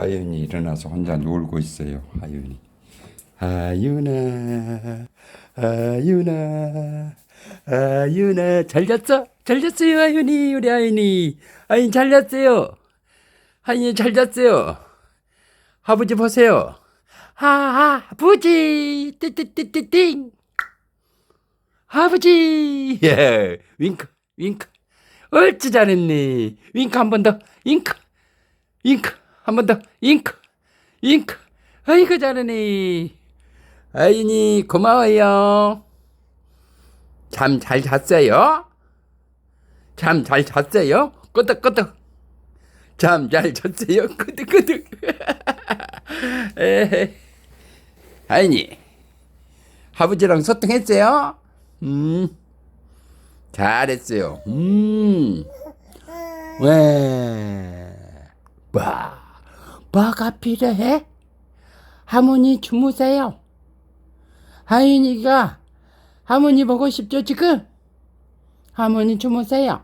하윤이 일어나서 혼자 놀고 있어요. 하윤이. 하윤아, 하윤아, 하윤아, 잘 잤어? 잘 잤어요, 하윤이, 우리 하윤이. 하윤이 잘 잤어요. 하윤이 잘 잤어요. 아버지 보세요. 하, 아버지, 띠띠띠띠띵. 아버지, 예, 윙크, 윙크. 얼찌 잘했네. 윙크 한 번 더, 윙크, 윙크, 한 번 더, 윙크, 윙크. 아이고, 잘하네. 아이니, 고마워요. 잠 잘 잤어요? 잠 잘 잤어요? 끄덕끄덕. 잠 잘 잤어요? 끄덕끄덕. 에헤. 아이니, 아버지랑 소통했어요? 음, 잘했어요. 음, 왜, 뭐, 뭐가 필요해? 할머니 주무세요. 하윤이가 할머니 보고 싶죠, 지금? 할머니 주무세요.